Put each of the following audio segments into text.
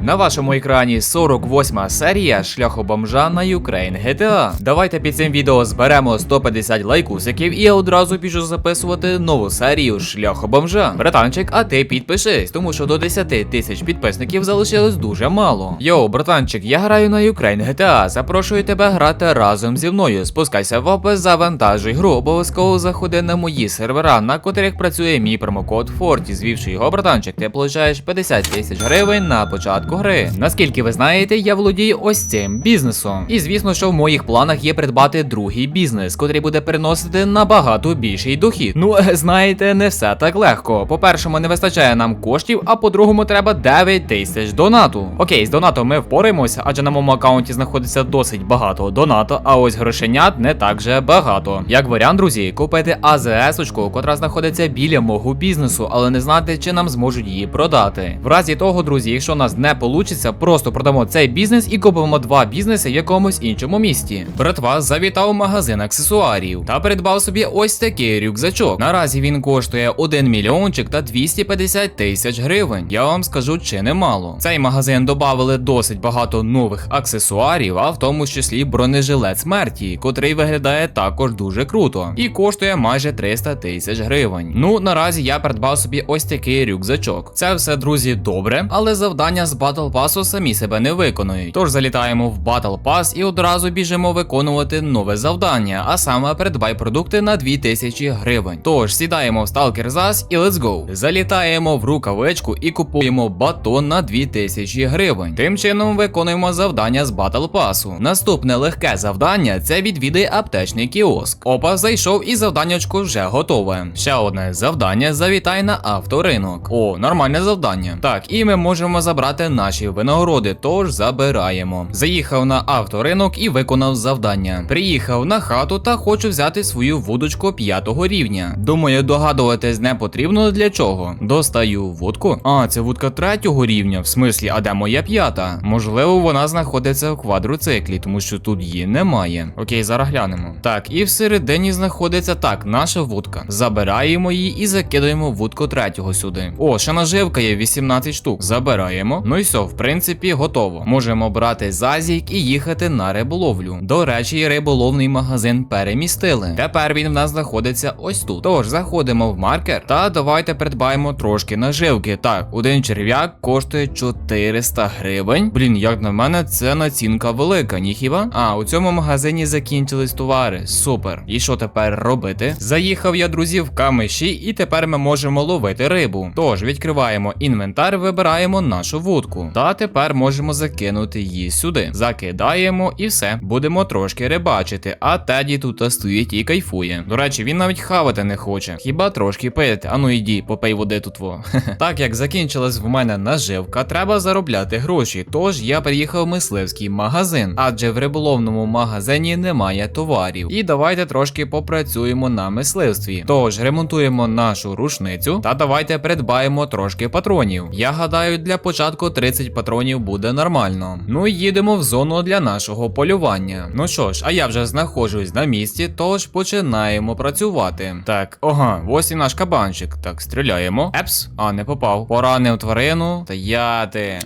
На вашому екрані 48 серія шляху бомжа на Ukraine GTA. Давайте під цим відео зберемо 150 лайкусиків і я одразу біжу записувати нову серію шляху бомжа. Братанчик, а ти підпишись, тому що до 10 тисяч підписників залишилось дуже мало. Йоу, братанчик, я граю на Ukraine GTA. Запрошую тебе грати разом зі мною. Спускайся в опис, завантажуй гру. Обов'язково заходи на мої сервера, на котрих працює мій промокод Форті. Звівши його, братанчик, ти получаєш 50 тисяч гривень на початку гри. Наскільки ви знаєте, я володію ось цим бізнесом. І звісно, що в моїх планах є придбати другий бізнес, котрий буде приносити набагато більший дохід. Ну, знаєте, не все так легко. По-першому, не вистачає нам коштів, а по-другому, треба 9 тисяч донату. Окей, з донатом ми впораємося, адже на моєму аккаунті знаходиться досить багато донату, а ось грошенят не так же багато. Як варіант, друзі, купити АЗС-очку, котра знаходиться біля мого бізнесу, але не знати, чи нам зможуть її продати. В разі того, друзі, якщо нас не получиться, просто продамо цей бізнес і купимо два бізнеси в якомусь іншому місті. Братва завітав в магазин аксесуарів та придбав собі ось такий рюкзачок. Наразі він коштує 1 мільйончик та 250 тисяч гривень. Я вам скажу, чи немало. Цей магазин додали досить багато нових аксесуарів, а в тому числі бронежилет смерті, котрий виглядає також дуже круто і коштує майже 300 тисяч гривень. Ну наразі я придбав собі ось такий рюкзачок. Це все, друзі, добре, але завдання з Battle Pass самі себе не виконують. Тож залітаємо в Battle Pass і одразу біжимо виконувати нове завдання, а саме придбай продукти на 2000 гривень. Тож сідаємо в Stalker ZAS і let's go. Залітаємо в рукавичку і купуємо батон на 2000 гривень. Тим чином виконуємо завдання з Battle Pass. Наступне легке завдання це відвідай аптечний кіоск. Опа, зайшов і завданнячко вже готове. Ще одне завдання завітай на авторинок. О, нормальне завдання. Так, і ми можемо забрати наші винагороди, тож забираємо. Заїхав на авторинок і виконав завдання. Приїхав на хату та хочу взяти свою вудочку п'ятого рівня. Думаю, догадуватись не потрібно для чого. Достаю вудку. А, це вудка третього рівня. В смислі, а де моя п'ята? Можливо, вона знаходиться в квадроциклі, тому що тут її немає. Окей, зараз глянемо. Так, і всередині знаходиться так, наша вудка. Забираємо її і закидаємо вудку третього сюди. О, ще наживка є 18 штук. Забираємо. Ну і все, в принципі, готово. Можемо брати зазік і їхати на риболовлю. До речі, риболовний магазин перемістили. Тепер він в нас знаходиться ось тут. Тож заходимо в маркер та давайте придбаємо трошки наживки. Так, один черв'як коштує 400 гривень. Блін, як на мене, це націнка велика, ні хіба? А, у цьому магазині закінчились товари. Супер. І що тепер робити? Заїхав я, друзі, в камиші, і тепер ми можемо ловити рибу. Тож відкриваємо інвентар, вибираємо нашу вудку. Та тепер можемо закинути її сюди. Закидаємо і все. Будемо трошки рибачити. А Теді тут стоїть і кайфує. До речі, він навіть хавати не хоче. Хіба трошки пити? Ану йди, попий води тут во. так як закінчилась в мене наживка, треба заробляти гроші. Тож я приїхав в мисливський магазин, адже в риболовному магазині немає товарів. І давайте трошки попрацюємо на мисливстві. Тож ремонтуємо нашу рушницю та давайте придбаємо трошки патронів. Я гадаю, для початку 30 патронів буде нормально. Ну і їдемо в зону для нашого полювання. Ну що ж, а я вже знаходжусь на місці, тож починаємо працювати. Так, ага, ось і наш кабанчик. Так, стріляємо. Епс, а не попав. Поранив тварину. Та я ти.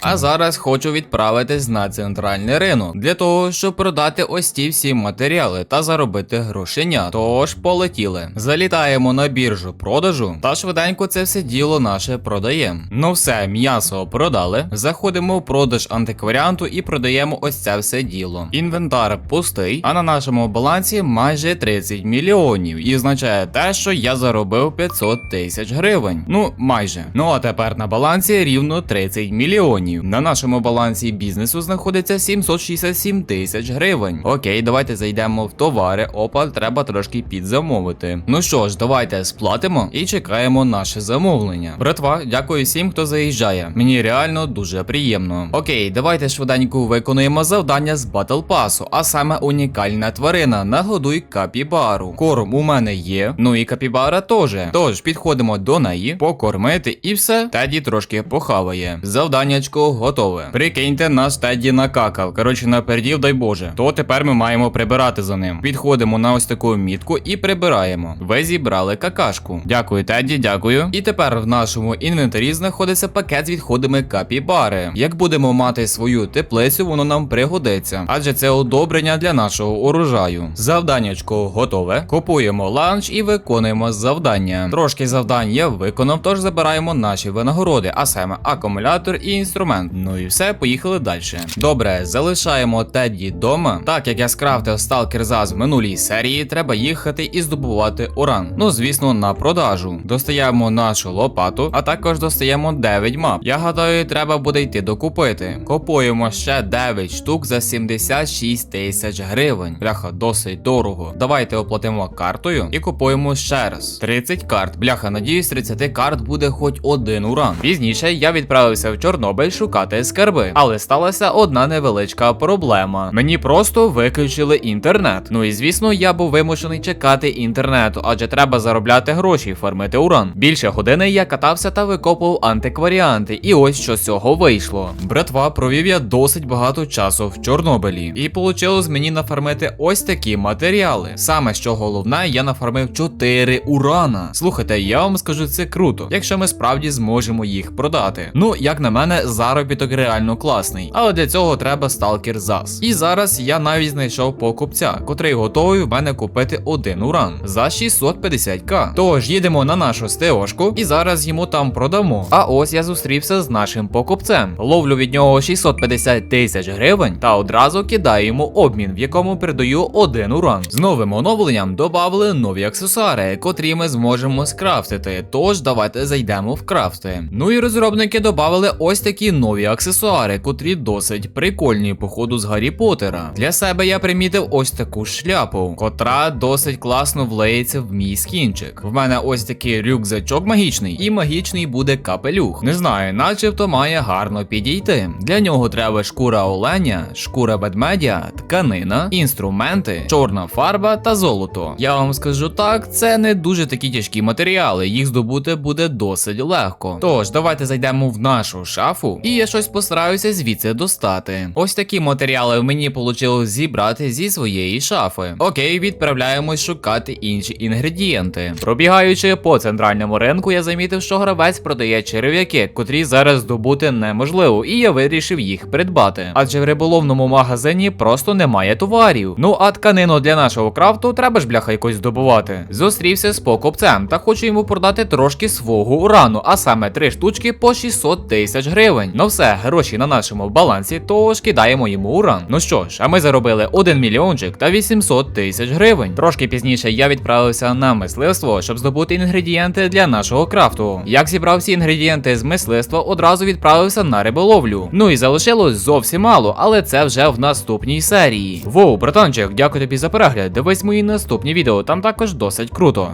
А зараз хочу відправитись на центральний ринок для того, щоб продати ось ті всі матеріали та заробити грошеня. Тож полетіли. Залітаємо на біржу продажу та швиденько це все діло наше продаємо. Ну все, м'ясо продали. Заходимо в продаж антикваріанту і продаємо ось це все діло. Інвентар пустий, а на нашому балансі майже 30 мільйонів. І означає те, що я заробив 500 тисяч гривень. Ну, майже. Ну а тепер на балансі рівно 30 мільйонів. На нашому балансі бізнесу знаходиться 767 тисяч гривень. Окей, давайте зайдемо в товари. Опа, треба трошки підзамовити. Ну що ж, давайте сплатимо і чекаємо наше замовлення. Братва, дякую всім, хто заїжджає. Мені реально дуже приємно. Окей, давайте швиденько виконуємо завдання з Battle Pass, а саме унікальна тварина. Нагодуй капібару. Корм у мене є, ну і капібара теж. Тож підходимо до неї, покормити і все. Теді трошки похаває. Завданнячко завданнячко готове. Прикиньте, наш Тедді накакав. Коротше, напердів, дай Боже. То тепер ми маємо прибирати за ним. Підходимо на ось таку мітку і прибираємо. Ви зібрали какашку. Дякую, Тедді, дякую. І тепер в нашому інвентарі знаходиться пакет з відходами капібари. Як будемо мати свою теплицю, воно нам пригодиться, адже це одобрення для нашого урожаю. Завданнячко готове. Купуємо ланч і виконуємо завдання. Трошки завдань я виконав, тож забираємо наші винагороди, а саме акумулятор і інструмент. Ну і все, поїхали далі. Добре, залишаємо Тедді дома. Так як я скрафтив сталкер заз в минулій серії, треба їхати і здобувати уран. Ну, звісно, на продажу. Достаємо нашу лопату, а також достаємо 9 мап. Я гадаю, треба буде йти докупити. Купуємо ще 9 штук за 76 тисяч гривень. Бляха, досить дорого. Давайте оплатимо картою і купуємо ще раз. 30 карт. Бляха, надіюсь, 30 карт буде хоч один уран. Пізніше я відправився в Чорнобиль шукати скарби, але сталася одна невеличка проблема. Мені просто виключили інтернет. Ну і звісно, я був вимушений чекати інтернету, адже треба заробляти гроші і фармити уран. Більше години я катався та викопував антикваріанти, і ось що з цього вийшло. Братва, провів я досить багато часу в Чорнобилі, і вийшло мені нафармити ось такі матеріали. Саме що головне, я нафармив 4 урана. Слухайте, я вам скажу, це круто, якщо ми справді зможемо їх продати. Ну, як на мене, заробіток реально класний. Але для цього треба сталкер ЗАС. І зараз я навіть знайшов покупця, котрий готовий в мене купити один уран за 650к. Тож їдемо на нашу стеошку і зараз йому там продамо. А ось я зустрівся з нашим покупцем. Ловлю від нього 650 тисяч гривень та одразу кидаю йому обмін, в якому передаю один уран. З новим оновленням додали нові аксесуари, котрі ми зможемо скрафтити. Тож давайте зайдемо в крафти. Ну і розробники додали ось такі нові аксесуари, котрі досить прикольні, походу з Гаррі Поттера. Для себе я примітив ось таку шляпу, котра досить класно влеється в мій скінчик. В мене ось такий рюкзачок магічний, і магічний буде капелюх. Не знаю, начебто має гарно підійти. Для нього треба шкура оленя, шкура ведмедя, тканина, інструменти, чорна фарба та золото. Я вам скажу так, це не дуже такі тяжкі матеріали, їх здобути буде досить легко. Тож, давайте зайдемо в нашу шафу, і я щось постараюся звідси достати. Ось такі матеріали мені вийшло зібрати зі своєї шафи. Окей, відправляємось шукати інші інгредієнти. Пробігаючи по центральному ринку, я замітив, що гравець продає черв'яки, котрі зараз здобути неможливо, і я вирішив їх придбати. Адже в риболовному магазині просто немає товарів. Ну а тканину для нашого крафту треба ж бляха якось здобувати. Зустрівся з покупцем та хочу йому продати трошки свого урану, а саме три штучки по 600 тисяч гривень. Ну все, гроші на нашому балансі, тож кидаємо йому уран. Ну що ж, а ми заробили 1 мільйончик та 800 тисяч гривень. Трошки пізніше я відправився на мисливство, щоб здобути інгредієнти для нашого крафту. Як зібрав всі інгредієнти з мисливства, одразу відправився на риболовлю. Ну і залишилось зовсім мало, але це вже в наступній серії. Воу, братанчик, дякую тобі за перегляд. Дивись мої наступні відео, там також досить круто.